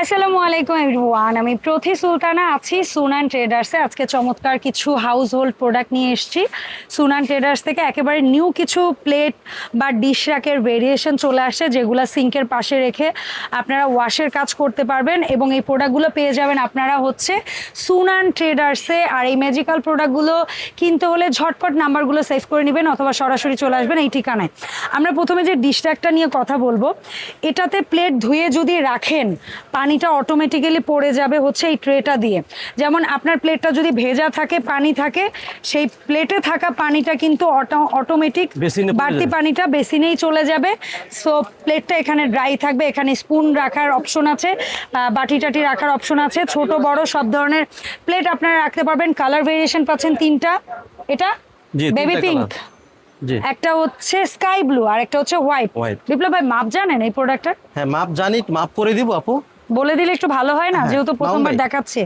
আসসালামু আলাইকুম এভরিওয়ান আমি প্রথি সুলতানা আছি সুনান ট্রেডার্সে আজকে চমৎকার কিছু হাউস হোল্ড প্রোডাক্ট নিয়ে এসেছি। সুনান ট্রেডার্স থেকে একেবারে নিউ কিছু প্লেট বা ডিশ রাকের ভেরিয়েশন চলে আসছে যেগুলো সিঙ্কের পাশে রেখে আপনারা ওয়াশের কাজ করতে পারবেন এবং এই প্রোডাক্টগুলো পেয়ে যাবেন আপনারা হচ্ছে সুনান ট্রেডার্সে আর এই ম্যাজিক্যাল প্রোডাক্টগুলো কিনতে হলে ঝটপট নাম্বারগুলো সেভ করে নেবেন অথবা সরাসরি চলে আসবেন এই ঠিকানায়। আমরা প্রথমে যে ডিশ রাকটা নিয়ে কথা বলব, এটাতে প্লেট ধুয়ে যদি রাখেন পানিটা অটোমেটিক্যালি পড়ে যাবে হচ্ছে এই ট্রেটা দিয়ে। যেমন আপনার প্লেটটা যদি ভেজা থাকে পানি থাকে সেই প্লেটে থাকা পানিটা কিন্তু অটোমেটিক বাড়তি। পানিটা বেসিনেই চলে যাবে। সো প্লেটটা এখানে ড্রাই থাকবে এখানে স্পুন রাখার অপশন আছে বাটি টাটি রাখার অপশন আছে ছোট বড় সব ধরনের প্লেট আপনারা রাখতে পারবেন। কালার ভেরিয়েশন পাচ্ছেন তিনটা। এটা বেবি পিঙ্ক একটা হচ্ছে স্কাই ব্লু আর একটা হচ্ছে হোয়াইট বিপ্লব ভাই মাপ জানেন এই প্রোডাক্টটার হ্যাঁ মাপ জানি মাপ করে দিব আপু। বলে দিলে একটু ভালো হয় না? হ্যাঁ, যেহেতু প্রথমবার দেখাচ্ছে।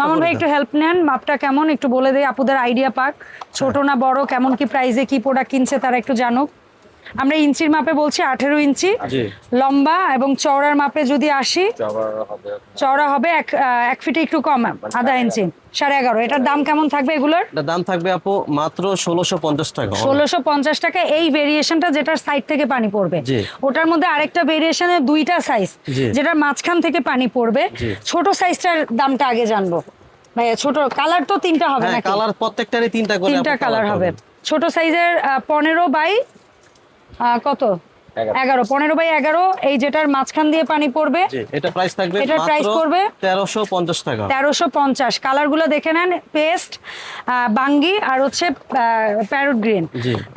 মামুন ভাই একটু হেল্প নেন। মাপটা কেমন? একটু বলে দেয় আপুদের আইডিয়া পাক। ছোট না বড়? কেমন কি প্রাইসে কি প্রোডাক্ট কিনছে তারা একটু জানুক। আমরা ইঞ্চির মাপে বলছি আঠেরো ইঞ্চি। লম্বা এবং চওড়ার মাপে যদি আসি চওড়া হবে এক এক ফিটে একটু কম আধা ইঞ্চি সাড়ে এগারো। এটার দাম কেমন থাকবে এগুলোর? দাম থাকবে আপু মাত্র ষোলোশো পঞ্চাশ টাকা। ষোলোশো পঞ্চাশ টাকা। এই ভেরিয়েশনটা যেটার সাইড থেকে পানি পড়বে। ওটার মধ্যে আরেকটা দুইটা সাইজ যেটার মাঝখান থেকে পানি পড়বে। ছোট সাইজটার দামটা আগে জানব। ভাইয়া ছোট কালার তো তিনটা হবে হ্যাঁ নাকি? কালার প্রত্যেকটারই তিনটা করে তিনটা কালার হবে। ছোট সাইজের পনেরো বাই কত? এগারো। পনেরো বাই এগারো এই যেটার মাঝখান দিয়ে পানি পড়বে এটা প্রাইস থাকবে মাত্র তেরোশো পঞ্চাশ টাকা। তেরোশো পঞ্চাশ। কালারগুলো দেখে নেন পেস্ট বাঙ্গি আর হচ্ছে প্যারোট গ্রিন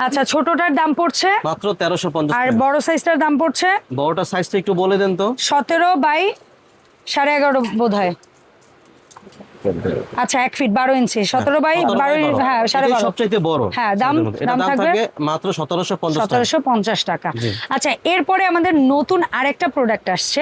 আচ্ছা ছোটটার দাম পড়ছে মাত্র তেরোশো পঞ্চাশ আর বড় সাইজটার দাম পড়ছে বড়টার সাইজটা একটু বলে দেন তো। সতেরো বাই সাড়ে এগারো বোধ হয় আচ্ছা এক ফিট বারো ইঞ্চি। সতেরো বাই 17 বারো হ্যাঁ সাড়ে বারো। সবচাইতে বড়। হ্যাঁ, দাম- দাম থাকবে? মাত্র সতেরোশো সতেরোশো পঞ্চাশ টাকা। আচ্ছা এরপরে আমাদের নতুন আরেকটা প্রোডাক্ট আসছে।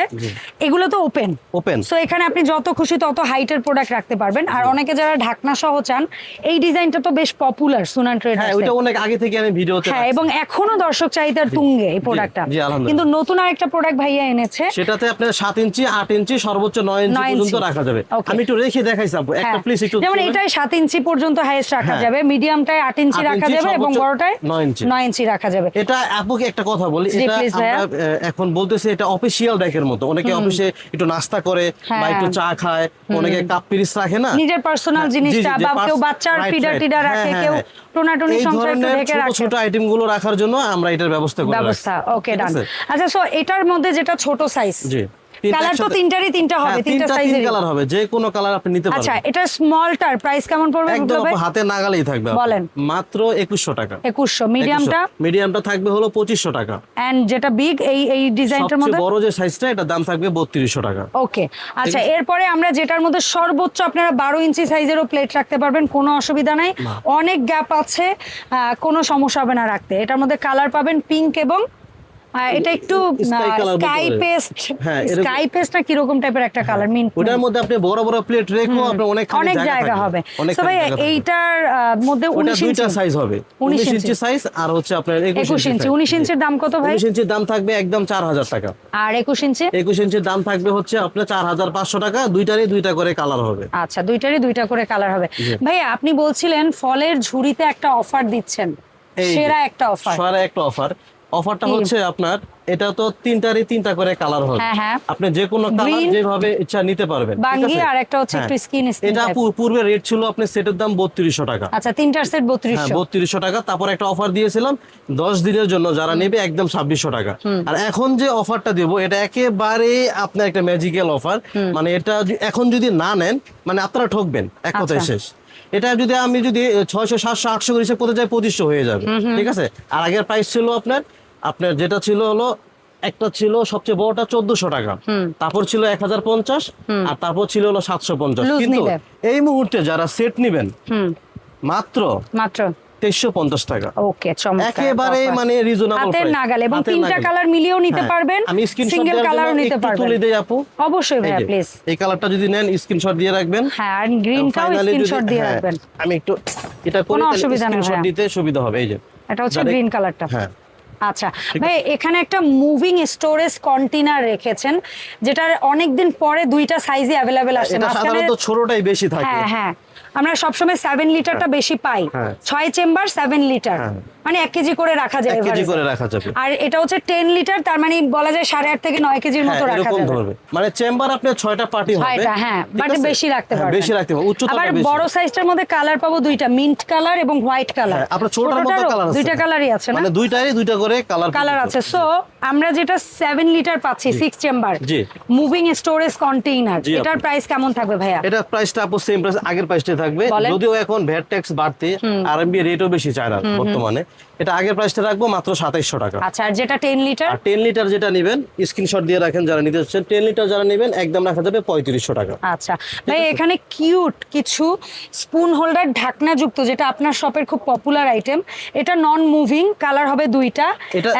এগুলো তো ওপেন ওপেন সো এখানে আপনি যত খুশি তত হাইটের প্রোডাক্ট রাখতে পারবেন। আর অনেকে যারা ঢাকনা সহ চান এই ডিজাইনটা তো বেশ পপুলার সুনান হ্যাঁ ট্রেডার্স ওইটা অনেক আগে থেকে আমি ভিডিওতে হ্যাঁ এবং এখনও দর্শক চাহিদার তুঙ্গে এই প্রোডাক্টটা। কিন্তু নতুন আরেকটা প্রোডাক্ট ভাইয়া এনেছে। সেটাতে আপনার সাত ইঞ্চি আট ইঞ্চি সর্বোচ্চ নয় ইঞ্চি নয় পর্যন্ত। রাখা যাবে. আমি একটু রেখে আপু একটা হ্যাঁ। প্লিজ একটু যেমন এটাই ইঞ্চি পর্যন্ত হাইয়েস্ট রাখা হ্যাঁ। যাবে। মিডিয়ামটায় আট ইঞ্চি রাখা যাবে এবং বড়টায় ইঞ্চি। ইঞ্চি রাখা যাবে। এটা আপুকে একটা কথা বলি এটা আমরা এখন বলতেছি এটা অফিসিয়াল ডেকের মতো। অনেকে অফিসে একটু নাস্তা করে বা হ্যাঁ। একটু চা খায় অনেকে কাপ পিরিস রাখে না? নিজের পার্সোনাল জিনিসটা বা কেউ বাচ্চার ফিডার টিডার রাখে কেউ। টোনাটুনি এই সংসার একটু ঢেকে রাখে। ছোট আইটেমগুলো রাখার জন্য আমরা এটার ব্যবস্থা করে ব্যবস্থা ওকে ডান আচ্ছা সো এটার মধ্যে যেটা ছোট সাইজ জি। কালার তো তিনটারই তিনটা হবে হ্যাঁ, তিনটা সাইজের কালার হবে যে কোনো কালার আপনি নিতে আচ্ছা এটা স্মলটার প্রাইস কেমন পড়বে একদম হাতে নাগালেই থাকবে বলেন। মাত্র একুশশো টাকা। একুশশো মিডিয়ামটা মিডিয়ামটা থাকবে হলো পঁচিশশো টাকা। এন্ড যেটা বিগ এই এই ডিজাইনটার মধ্যে? সবচেয়ে বড় যে সাইজটা এটা দাম থাকবে বত্রিশশো টাকা। ওকে আচ্ছা এরপরে আমরা যেটার মধ্যে সর্বোচ্চ আপনারা বারো ইঞ্চি সাইজেরও প্লেট রাখতে পারবেন কোনো অসুবিধা নাই। অনেক গ্যাপ আছে কোনো সমস্যা হবে না রাখতে। এটার মধ্যে কালার পাবেন পিঙ্ক এবং এটা একটু স্কাই পেস্ট হ্যাঁ, স্কাই টাইপের একটা কালার মিন ওটার মধ্যে আপনি বড় বড় প্লেট রেখো অনেক অনেক জায়গা হবে। ভাই এইটার মধ্যে ইঞ্চি। সাইজ হবে। 19 উনিশ ইঞ্চি। সাইজ আর হচ্ছে আপনার একুশ একুশ ইঞ্চি উনিশ ইঞ্চির দাম কত ভাই? ইঞ্চির দাম থাকবে একদম চার হাজার টাকা। আর একুশ ইঞ্চি? একুশ ইঞ্চির দাম থাকবে হচ্ছে আপনার চার হাজার পাঁচশো টাকা। দুইটারই দুইটা করে কালার হবে। আচ্ছা দুইটারই দুইটা করে কালার হবে। ভাইয়া আপনি বলছিলেন ফলের ঝুড়িতে একটা অফার দিচ্ছেন। সেরা একটা অফার সারা একটা অফার অফারটা হচ্ছে আপনার এটা তো তিনটারই তিনটা করে কালার হবে। হ্যাঁ, হ্যাঁ। আপনি যে কোনো কালার যেভাবে ইচ্ছা নিতে পারবেন বাঙ্গি আর একটা হচ্ছে হ্যাঁ। একটু skin এটা পূর্বে রেট ছিল আপনার সেটের দাম বত্রিশশো টাকা। আচ্ছা তিনটার সেট হ্যাঁ বত্রিশশো বত্রিশশো টাকা। তারপর একটা অফার দিয়েছিলাম দশ দিনের জন্য যারা নেবে একদম ছাব্বিশশো টাকা। আর এখন যে অফারটা দেবো এটা একেবারে আপনার একটা ম্যাজিক্যাল অফার মানে এটা এখন যদি না নেন মানে আপনারা ঠকবেন এক কথায় আচ্ছা। শেষ। এটা যদি আমি যদি ছয়শো সাতশো আটশো করে হিসেব করতে যাই পঁচিশশো হয়ে যাবে ঠিক আছে? আর আগের প্রাইস ছিল আপনার আপনার যেটা ছিল হলো একটা ছিল সবচেয়ে বড়টা চোদ্দশো টাকা। তারপর ছিল এক হাজার পঞ্চাশ আর তারপর ছিল হলো সাতশো পঞ্চাশ। কিন্তু এই মুহূর্তে যারা সেট নিবেন মাত্র মাত্র। তেইশশো পঞ্চাশ টাকা। ওকে একেবারে মানে রিজনেবল হাতের নাগাল এবং তিনটা কালার মিলিয়েও নিতে পারবেন। হ্যাঁ। আমি স্ক্রিনশট সিঙ্গেল কালারও নিতে তুলে দেই আপু। অবশ্যই এই প্লিজ এই কালারটা যদি নেন স্ক্রিনশট দিয়ে রাখবেন। হ্যাঁ আর গ্রিনটাও স্ক্রিনশট দিয়ে হ্যাঁ, রাখবেন। আমি একটু এটা করে স্ক্রিনশট দিতে সুবিধা হবে এই যে। এটা হচ্ছে গ্রিন কালারটা হ্যাঁ। আচ্ছা ভাই এখানে একটা মুভিং স্টোরেজ কন্টেনার রেখেছেন যেটার অনেকদিন পরে দুইটা সাইজই অ্যাভেলেবেল এটা সাধারণত ছোটটাই বেশি থাকে। হ্যাঁ হ্যাঁ। আমরা সবসময় সেভেন লিটারটা বেশি পাই। হ্যাঁ। ছয় চেম্বার সেভেন লিটার হ্যাঁ। মানে এক কেজি করে রাখা যায় কেজি করে রাখা যাবে। আর এটা হচ্ছে টেন লিটার তার মানে বলা যায় সাড়ে আট থেকে নয় কেজির হ্যাঁ মতো রাখা যাবে। মানে চেম্বার আপনার ছয়টা পার্টি হবে। হ্যাঁ বাট বেশি রাখতে হ্যাঁ, পারবেন। বেশি রাখতে পারবেন উচ্চতা আবার বড় সাইজটার মধ্যে কালার পাবো দুইটা মিন্ট কালার এবং হোয়াইট কালার হ্যাঁ, আপনার ছোটটার মধ্যে কালার আছে। দুইটা কালারই আছে না? মানে দুইটারই দুইটা করে কালার কালার আছে। সো আমরা যেটা সেভেন লিটার পাচ্ছি six chamber ji. Moving storage container এটার প্রাইস কেমন থাকবে ভাইয়া? এটা প্রাইসটা আপু সেম প্রাইস আগের প্রাইসটাই থাকবে। যদিও এখন ভ্যাট ট্যাক্স বাড়তে আরএমবি রেটও বেশি চায় না বর্তমানে। এটা আগের প্রাইসটা রাখব মাত্র সাতাইশশো টাকা। আচ্ছা আর যেটা টেন লিটার আর টেন লিটার যেটা নেবেন স্ক্রিনশট দিয়ে রাখেন যারা নিতে চাচ্ছেন টেন লিটার যারা নেবেন একদম রাখা যাবে পঁয়ত্রিশশো টাকা। আচ্ছা ভাই এখানে কিউট কিছু স্পুন হোল্ডার ঢাকনা যুক্ত যেটা আপনার শপের খুব পপুলার আইটেম এটা নন মুভিং কালার হবে দুইটা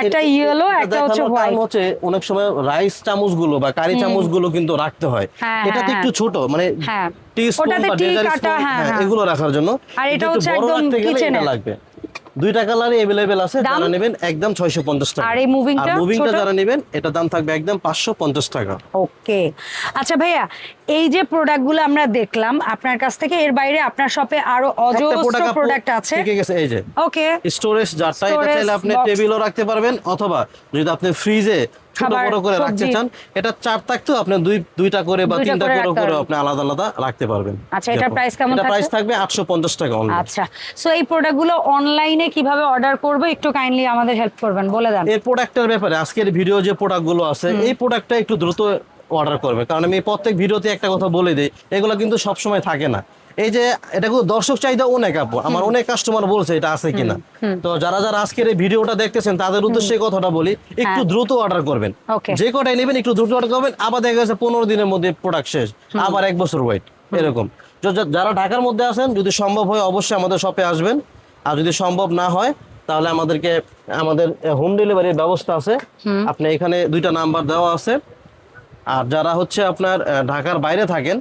একটা ইয়েলো একটা হচ্ছে হোয়াইট হচ্ছে অনেক সময় রাইস চামচগুলো বা কারি চামচগুলো কিন্তু রাখতে হয়। হ্যাঁ, এটা তো হ্যাঁ, একটু ছোট মানে হ্যাঁ। টি স্পুন বা ডেজার্ট স্পুন হ্যাঁ, হ্যাঁ। এগুলো রাখার জন্য। আর এটা হচ্ছে একদম এ। লাগবে। দুইটা কালারই अवेलेबल আছে দাম? যারা নেবেন একদম 650 টাকা আর এই moving টা মুভিংটা ছোট? যারা নেবেন এটা দাম থাকবে একদম 550 টাকা ওকে আচ্ছা ভাইয়া এই যে প্রোডাক্টগুলো আমরা দেখলাম আপনার কাছ থেকে এর বাইরে আপনার শপে আরো একটা অজস্র প্রোডাক্ট প্রোডাক্ট আছে ঠিক আছে এই যে ওকে স্টোরেজ জারটা এটা Storage চাইলে আপনি box। টেবিলও রাখতে পারবেন অথবা যদি আপনি ফ্রিজে ছোট বড় করে রাখতে চান এটা চার আপনি দুই দুইটা করে বা তিনটা করে করে। আপনি আলাদা আলাদা রাখতে পারবেন। আচ্ছা, দেখুন। price কেমন এটা প্রাইস থাকবে 850 টাকা অনলি আচ্ছা সো এই প্রোডাক্টগুলো অনলাইনে কীভাবে অর্ডার করব? একটু কাইন্ডলি আমাদের হেল্প করবেন বলে দেন। এই প্রোডাক্টের ব্যাপারে আজকের ভিডিও যে প্রোডাক্টগুলো আছে এই প্রোডাক্টটা একটু দ্রুত অর্ডার করবে কারণ আমি প্রত্যেক ভিডিওতে একটা কথা বলে দিই এগুলো কিন্তু সবসময় থাকে না। এই যে এটা কিন্তু দর্শক চাহিদা অনেক আপু। আমার অনেক কাস্টমার বলছে এটা আছে কিনা। তো যারা যারা আজকের এই ভিডিওটা দেখতেছেন তাদের উদ্দেশ্যে কথাটা বলি একটু হ্যাঁ। দ্রুত অর্ডার করবেন। যে কটাই নেবেন একটু দ্রুত অর্ডার করবেন। আবার দেখা গেছে পনেরো দিনের মধ্যে প্রোডাক্ট শেষ। আবার এক বছর ওয়েট এরকম। যারা ঢাকার মধ্যে আছেন যদি সম্ভব হয় অবশ্যই আমাদের শপে আসবেন। আর যদি সম্ভব না হয় তাহলে আমাদেরকে আমাদের হোম ডেলিভারির ব্যবস্থা আছে। আপনি এখানে দুইটা নাম্বার দেওয়া আছে। আর যারা হচ্ছে আপনার ঢাকার বাইরে থাকেন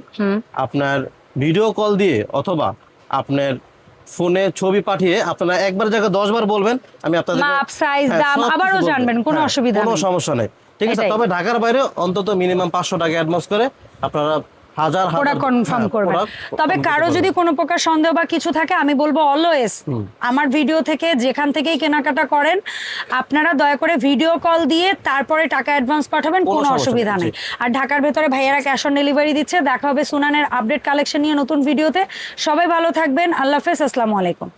আপনার ভিডিও কল দিয়ে অথবা আপনার ফোনে ছবি পাঠিয়ে আপনারা একবার জায়গায় দশবার বলবেন আমি আপনাদের মাপ, size, দাম আবারও জানবেন, কোনো অসুবিধা কোনো সমস্যা নেই। ঠিক আছে তবে ঢাকার বাইরে অন্তত মিনিমাম পাঁচশো টাকা অ্যাডভান্স করে আপনারা হাজার ওরা কনফার্ম করবে। তবে কারও যদি কোনো প্রকার সন্দেহ বা কিছু থাকে আমি বলব অলওয়েজ আমার ভিডিও থেকে যেখান থেকেই কেনাকাটা করেন আপনারা দয়া করে ভিডিও কল দিয়ে তারপরে টাকা অ্যাডভান্স পাঠাবেন কোনো অসুবিধা নেই, নেই। আর ঢাকার ভেতরে ভাইয়ারা ক্যাশ অন ডেলিভারি দিচ্ছে দেখা হবে সুনানের আপডেট কালেকশন নিয়ে নতুন ভিডিওতে সবাই ভালো থাকবেন আল্লাহ হাফেজ আসসালামু আলাইকুম।